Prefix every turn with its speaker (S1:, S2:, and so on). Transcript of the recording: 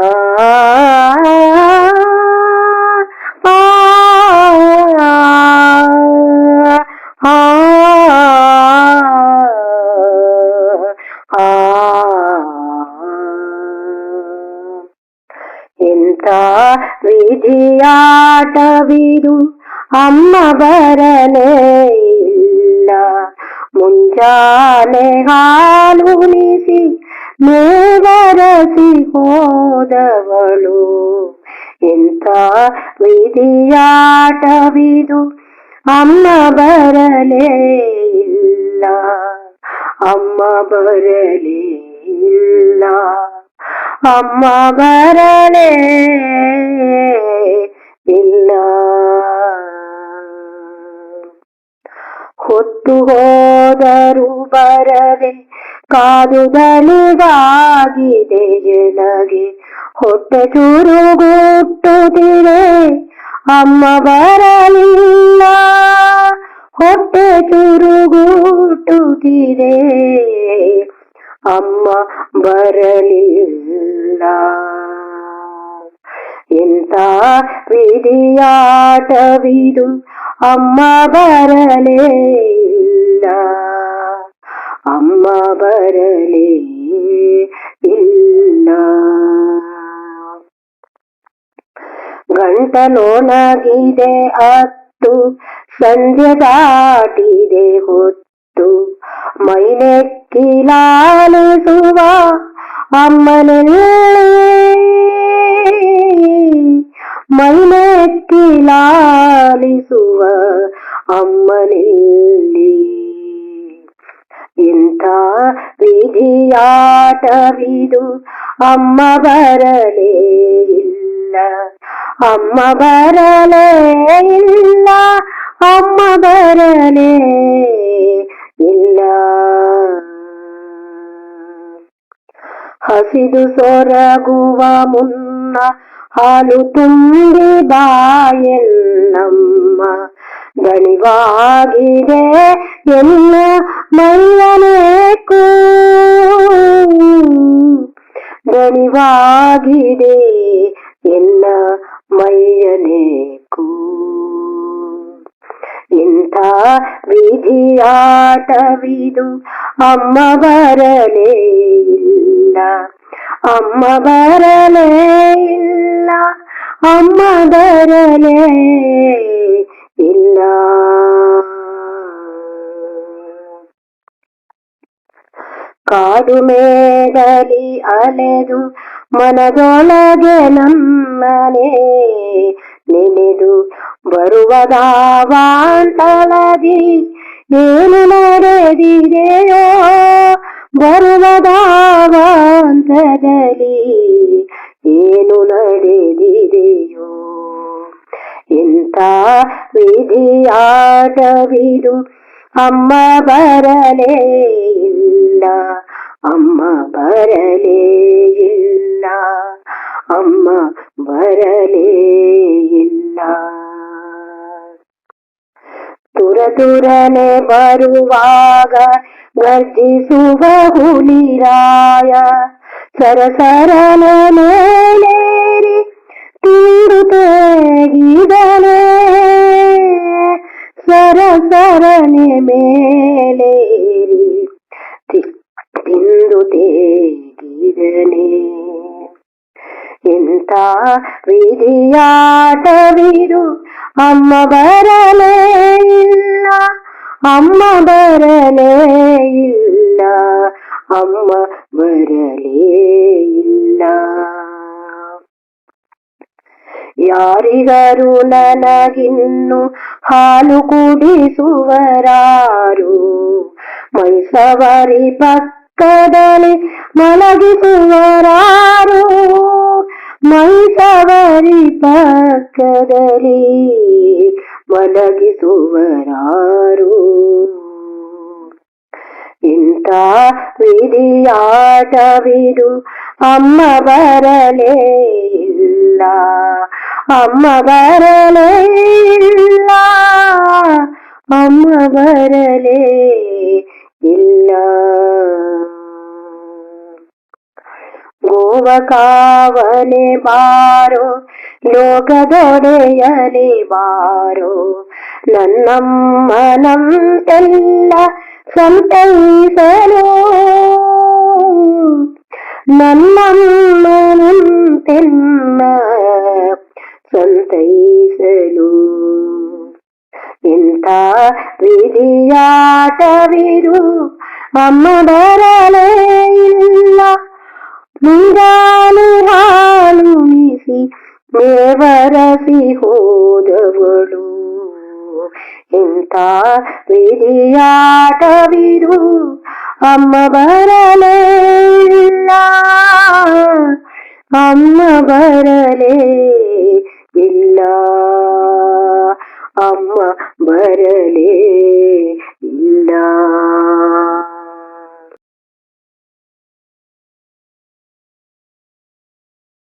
S1: ಆ ಆ ಆ ಆ ಎಂತ ವಿಧಿಯಾಟವಿದು ಅಮ್ಮ ಬರಲೇ ಇಲ್ಲ ಮುಂಜಾನೆ ಹಾಲುಣಿಸಿ ಮೇವರಸಿ ಹೋದವಳು. ಎಂತ ವಿಧಿಯಾಟವಿದು. ಅಮ್ಮ ಬರಲೇ ಇಲ್ಲ. ಅಮ್ಮ ಬರಲೇ ಇಲ್ಲ. ಅಮ್ಮ ಬರಲೇ ಇಲ್ಲ. ಹೊತ್ತು ಹೋದರು ಬರದೆ ಕಾದುದಲಿಗಾಗಿದೆ ಜನಗೆ ಹೊಟ್ಟೆ ಚುರುಗುಟ್ಟುತ್ತಿದೆ ಅಮ್ಮ ಬರಲಿಲ್ಲ ಹೊಟ್ಟೆ ಚುರುಗುಟ್ಟುತ್ತಿದೆ ಅಮ್ಮ ಬರಲಿಲ್ಲ. ಎಂತ ವಿಧಿಯಾಟವಿದು, ಅಮ್ಮ ಬರಲೇ ಇಲ್ಲ ಅಮ್ಮ ಬರಲೇ ಇಲ್ಲ ಗಂಟಲೋನಾಗಿದೆ ಅತ್ತು ಸಂಧ್ಯ ದಾಟಿದೆ ಹೊತ್ತು. ಮೈನೆಕ್ಕಿಲಾಲಿಸುವ ಅಮ್ಮನಲ್ಲಿ. ಮೈನೆಕ್ಕಿಲಾಲಿಸುವ ಅಮ್ಮನಲ್ಲಿ. ಇಂಥ ವಿಧಿಯಾಟವಿದು ಅಮ್ಮ ಬರಲೇ ಇಲ್ಲ ಅಮ್ಮ ಬರಲೇ ಇಲ್ಲ ಅಮ್ಮ ಬರಲೇ ಇಲ್ಲ ಹಸಿದು ಸೊರಗುವ ಮುನ್ನ ಹಾಲು ತುಂಬಿ ಬಾಯೆನ್ನಮ್ಮ ದಣಿವಾಗಿದೆ ಎಲ್ಲ ಮೈಯನೇಕು ದಣಿವಾಗಿದೆ ಎಲ್ಲ ಮೈಯನೇಕು ಇಂಥ ವಿಧಿಯಾಟವಿದು ಅಮ್ಮ ಬರಲೇ ಇಲ್ಲ ಅಮ್ಮ ಬರಲೇ ಇಲ್ಲ ಅಮ್ಮ ಬರಲೇ ಇಲ್ಲ ಕಾಡು ಮೇಡಲಿ ಅಲೆದು ಮನದೊಳಗೆ ನಮ್ಮನೆ ನೆನೆದು ಬರುವ ದಾವಾಂತಳದಿ ಏನು ನಡೆದಿದೆಯೋ ಬರುವ ದಾವಾಂತದಲ್ಲಿ ಏನು ನಡೆದಿದೆಯೋ. ಇಂಥ ವಿಧಿಯಾಟವಿದು ಅಮ್ಮ ಬರಲೇ ಇಲ್ಲ ಅಮ್ಮ ಬರಲೇ ಇಲ್ಲ ಅಮ್ಮ ಬರಲೇ ಇಲ್ಲ ತುರ ತುರನೆ ಬರುವಾಗ ಗರ್ಜಿಸುವ ಹುಲಿರಾಯ ಸರಸರನ ಸರಸರನೆ ಮೇಲೇರಿ ತಿ- ತಿಂದು ತೇಗಿದನೆ ಎಂತ ವಿಧಿಯಾಟವಿದು ಅಮ್ಮ ಬರಲೇ ಇಲ್ಲ ಅಮ್ಮ ಬರಲೇ ಇಲ್ಲ ಅಮ್ಮ ಬರಲೇ ಇಲ್ಲ ಯಾರಿಗರು ನನಗಿನ್ನು ಹಾಲು ಕುಡಿಸುವರಾರು? ಮೈಸವರಿ ಪಕ್ಕದಲ್ಲಿ ಮಲಗಿಸುವರಾರು? ಮೈಸವರಿ ಪಕ್ಕದಲ್ಲಿ ಮಲಗಿಸುವರಾರು? ಇಂಥ ವಿಧಿಯಾಟವಿದು ಅಮ್ಮ ಬರಲೇ ಇಲ್ಲ. ಅಮ್ಮ ಬರಲೇ ಇಲ್ಲ ಅಮ್ಮ ಬರಲೇ ಇಲ್ಲ ಗೋವ ಕಾವಲೆ ಬಾರೋ ಲೋಕದೊಡೆಯಲೆ ಬಾರೋ ನನ್ನಮ್ಮನಂತೆಲ್ಲ ಸಂತೈಸಲು ನನ್ನಮ್ಮನಂತೆಲ್ಲ ಸಂತೈಸಲು ಇಂಥ ವಿಧಿಯಾಟವಿದು ಅಮ್ಮ ಬರಲೇ ಇಲ್ಲ. ಮುಂಜಾನೆ ಹಾಲುಣಿಸಿ ಮೇವರಸಿ ಹೋದವಳು. ಇಂಥ ವಿಧಿಯಾಟವಿದು ಅಮ್ಮ ಬರಲೇ ಇಲ್ಲ. ಅಮ್ಮ ಬರಲೇ ಇಲ್ಲ ಅಮ್ಮ ಬರಲೇ ಇಲ್ಲ